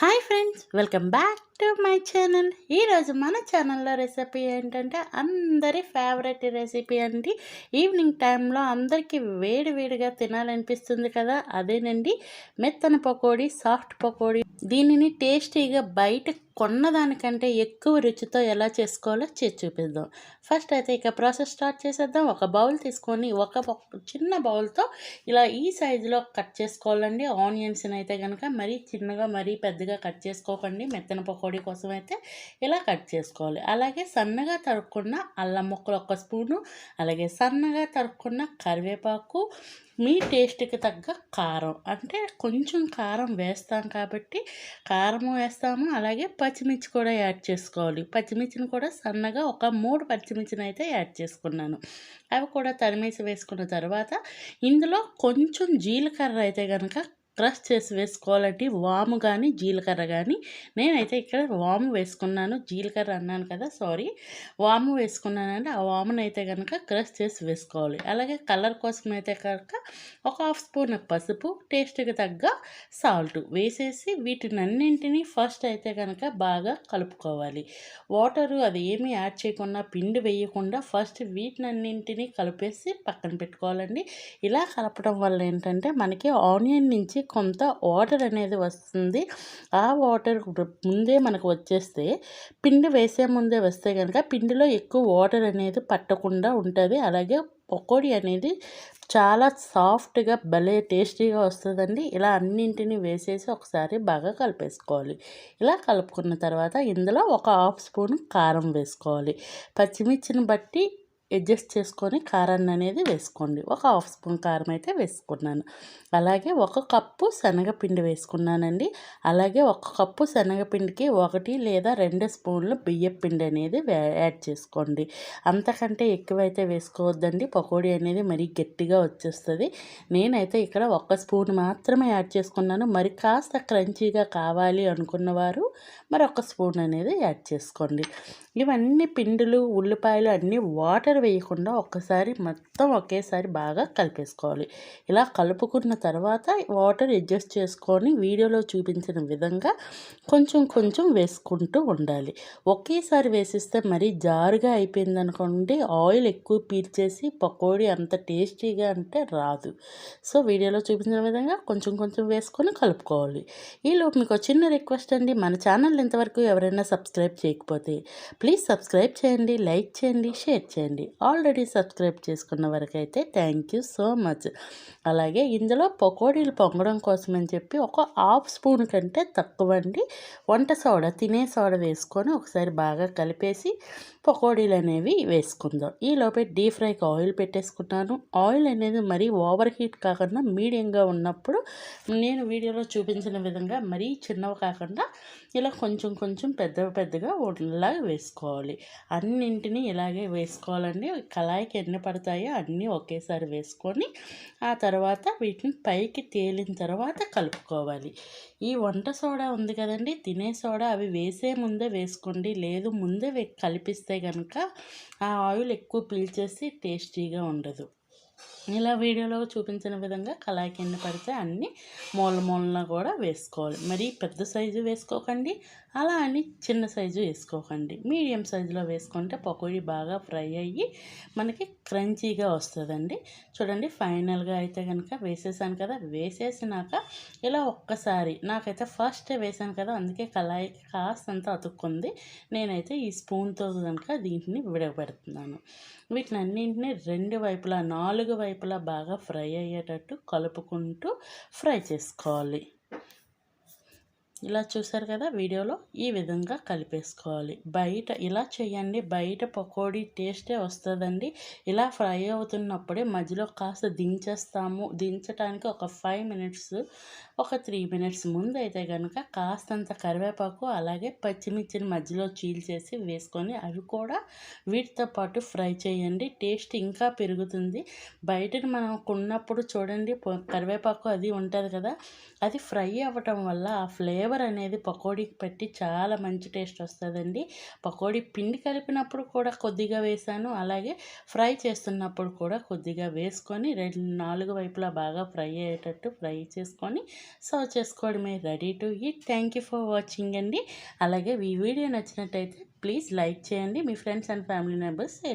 Hi friends welcome back to my channel. ఈరోజు మన ఛానల్లో రెసిపీ ఏంటంటే అందరి ఫేవరెట్ రెసిపీ అండి. ఈవినింగ్ టైంలో అందరికీ వేడి వేడిగా తినాలనిపిస్తుంది కదా అదేనండి మెత్తన పకోడీ సాఫ్ట్ పకోడీ. దీనిని టేస్టీగా బయట కొన్నదానికంటే ఎక్కువ రుచితో ఎలా చేసుకోవాలో చేసి చూపిద్దాం. ఫస్ట్ అయితే ఇక ప్రాసెస్ స్టార్ట్ చేసేద్దాం. ఒక బౌల్ తీసుకొని ఒక చిన్న బౌల్తో ఇలా ఈ సైజులో కట్ చేసుకోవాలండి. ఆనియన్స్ని అయితే కనుక మరీ చిన్నగా మరీ పెద్దగా కట్ చేసుకోకండి. మెత్తన పకోడీ కోసం అయితే ఇలా కట్ చేసుకోవాలి. అలాగే సన్నగా తరుక్కున్న అల్లం ముక్కలు ఒక స్పూను అలాగే సన్నగా తరుక్కున్న కరివేపాకు మీ టేస్ట్కి తగ్గ కారం. అంటే కొంచెం కారం వేస్తాం కాబట్టి కారం వేస్తాము. అలాగే పచ్చిమిర్చి కూడా యాడ్ చేసుకోవాలి. పచ్చిమిర్చిని కూడా సన్నగా ఒక మూడు పచ్చిమిర్చిని అయితే యాడ్ చేసుకున్నాను. అవి కూడా తరిమేసి వేసుకున్న తర్వాత ఇందులో కొంచెం జీలకర్ర అయితే కనుక క్రష్ చేసి వేసుకోవాలంటే వాము కానీ జీలకర్ర కానీ నేనైతే ఇక్కడ వాము వేసుకున్నాను జీలకర్ర అన్నాను కదా సారీ. వాము వేసుకున్నానంటే ఆ వామును అయితే కనుక క్రష్ చేసి వేసుకోవాలి. అలాగే కలర్ కోసం అయితే కనుక ఒక హాఫ్ స్పూన్ పసుపు టేస్ట్కి తగ్గ సాల్ట్ వేసేసి వీటినన్నింటినీ ఫస్ట్ అయితే కనుక బాగా కలుపుకోవాలి. వాటరు అది ఏమీ యాడ్ చేయకుండా పిండి వేయకుండా ఫస్ట్ వీటినన్నింటినీ కలిపేసి పక్కన పెట్టుకోవాలండి. ఇలా కలపడం వల్ల ఏంటంటే మనకి ఆనియన్ నుంచి కొంత వాటర్ అనేది వస్తుంది. ఆ వాటర్ ముందే మనకు వచ్చేస్తే పిండి వేసే ముందే వస్తే కనుక పిండిలో ఎక్కువ వాటర్ అనేది పట్టకుండా ఉంటుంది. అలాగే పకోడీ అనేది చాలా సాఫ్ట్గా భలే టేస్టీగా వస్తుందండి. ఇలా అన్నింటినీ వేసేసి ఒకసారి బాగా కలిపేసుకోవాలి. ఇలా కలుపుకున్న తర్వాత ఇందులో ఒక హాఫ్ స్పూన్ కారం వేసుకోవాలి. పచ్చిమిర్చిని బట్టి అడ్జస్ట్ చేసుకొని కారాన్ని అనేది వేసుకోండి. ఒక హాఫ్ స్పూన్ కారం అయితే వేసుకున్నాను. అలాగే ఒక కప్పు శనగపిండి వేసుకున్నానండి. అలాగే ఒక కప్పు శనగపిండికి ఒకటి లేదా రెండు స్పూన్లు బియ్యం పిండి అనేది యాడ్ చేసుకోండి. అంతకంటే ఎక్కువైతే వేసుకోవద్దండి. పకోడీ అనేది మరీ గట్టిగా వచ్చేస్తుంది. నేనైతే ఇక్కడ ఒక స్పూన్ మాత్రమే యాడ్ చేసుకున్నాను. మరి కాస్త క్రంచీగా కావాలి అనుకున్నవారు మరి ఒక స్పూన్ అనేది యాడ్ చేసుకోండి. ఇవన్నీ పిండిలు ఉల్లిపాయలు అన్నీ వాటర్ వేయకుండా ఒక్కసారి మొత్తం ఒకేసారి బాగా కలిపేసుకోవాలి. ఇలా కలుపుకున్న తర్వాత వాటర్ అడ్జస్ట్ చేసుకొని వీడియోలో చూపించిన విధంగా కొంచెం కొంచెం వేసుకుంటూ ఉండాలి. ఒకేసారి వేసిస్తే మరీ జారుగా అయిపోయింది అనుకోండి ఆయిల్ ఎక్కువ పీల్చేసి పకోడీ అంత టేస్టీగా అంటే రాదు. సో వీడియోలో చూపించిన విధంగా కొంచెం కొంచెం వేసుకొని కలుపుకోవాలి. ఈలోపు మీకు చిన్న రిక్వెస్ట్ అండి. మన ఛానల్ ఇంతవరకు ఎవరైనా సబ్స్క్రైబ్ చేయకపోతే ప్లీజ్ సబ్స్క్రైబ్ చేయండి లైక్ చేయండి షేర్ చేయండి. ఆల్రెడీ సబ్స్క్రైబ్ చేసుకున్న వరకైతే థ్యాంక్ యూ సో మచ్. అలాగే ఇందులో పకోడీలు పొంగడం కోసం అని చెప్పి ఒక హాఫ్ స్పూన్ కంటే తక్కువ అండి వంట సోడా తినే సోడా వేసుకొని ఒకసారి బాగా కలిపేసి పకోడీలు అనేవి వేసుకుందాం. ఈ లోపే డీప్ ఫ్రైకి ఆయిల్ పెట్టేసుకున్నాను ఆయిల్ అనేది మరీ ఓవర్ హీట్ కాకుండా మీడియంగా ఉన్నప్పుడు నేను వీడియోలో చూపించిన విధంగా మరీ చిన్నవి కాకుండా ఇలా కొంచెం కొంచెం పెద్ద పెద్దగా ఉండలాగా వేసుకోవాలి. అన్నింటినీ ఇలాగే వేసుకోవాలండి కళాయికి ఎన్ని పడతాయో అన్నీ ఒకేసారి వేసుకొని ఆ తర్వాత వీటిని పైకి తేలిన తర్వాత కలుపుకోవాలి. ఈ వంట సోడా ఉంది కదండి తినే సోడా అవి వేసే ముందే వేసుకోండి లేదు ముందే కలిపిస్తే కనుక ఆ ఆయిల్ ఎక్కువ పీల్చేసి టేస్టీగా ఉండదు. ఇలా వీడియోలో చూపించిన విధంగా కళాయి కింద పడితే అన్ని మూల మూలన కూడా వేసుకోవాలి. మరి పెద్ద సైజు వేసుకోకండి అలా అని చిన్న సైజు వేసుకోకండి. మీడియం సైజులో వేసుకుంటే పకోడీ బాగా ఫ్రై అయ్యి మనకి క్రంచీగా వస్తుందండి. చూడండి ఫైనల్గా అయితే కనుక వేసేసాను కదా వేసేసినాక ఇలా ఒక్కసారి నాకైతే ఫస్ట్ వేసాను కదా అందుకే కళాయి కాస్తంత అతుక్కుంది. నేనైతే ఈ స్పూన్తో కనుక దీంట్ని విడగపెడుతున్నాను వీటిని అన్నింటినీ రెండు వైపులా నాలుగు వైపులా బాగా ఫ్రై అయ్యేటట్టు కలుపుకుంటూ ఫ్రై చేసుకోవాలి. ఇలా చూసారు కదా వీడియోలో ఈ విధంగా కలిపేసుకోవాలి. బయట ఇలా చేయండి బయట పకోడీ టేస్టే వస్తుందండి. ఇలా ఫ్రై అవుతున్నప్పుడే మధ్యలో కాస్త దించేస్తాము. దించడానికి ఒక ఫైవ్ మినిట్స్ ఒక త్రీ మినిట్స్ ముందు అయితే కనుక కాస్తంత కరివేపాకు అలాగే పచ్చిమిర్చిని మధ్యలో చీల్చేసి వేసుకొని అవి కూడా వీటితో పాటు ఫ్రై చేయండి. టేస్ట్ ఇంకా పెరుగుతుంది. బయట మనం కొన్నప్పుడు చూడండి కరివేపాకు అది ఉంటుంది కదా అది ఫ్రై అవ్వటం వల్ల ఆ ఫ్లేవర్ ఫ్లేవర్ అనేది పకోడీకి పెట్టి చాలా మంచి టేస్ట్ వస్తుందండి. పకోడీ పిండి కలిపినప్పుడు కూడా కొద్దిగా వేసాను. అలాగే ఫ్రై చేస్తున్నప్పుడు కూడా కొద్దిగా వేసుకొని రెండు నాలుగు వైపులా బాగా ఫ్రై అయ్యేటట్టు ఫ్రై చేసుకొని సర్వ్ చేసుకోవడమే ready to eat. Thank you for watching అండి. అలాగే ఈ వీడియో నచ్చినట్టయితే ప్లీజ్ లైక్ చేయండి. మీ ఫ్రెండ్స్ అండ్ ఫ్యామిలీ మెంబర్స్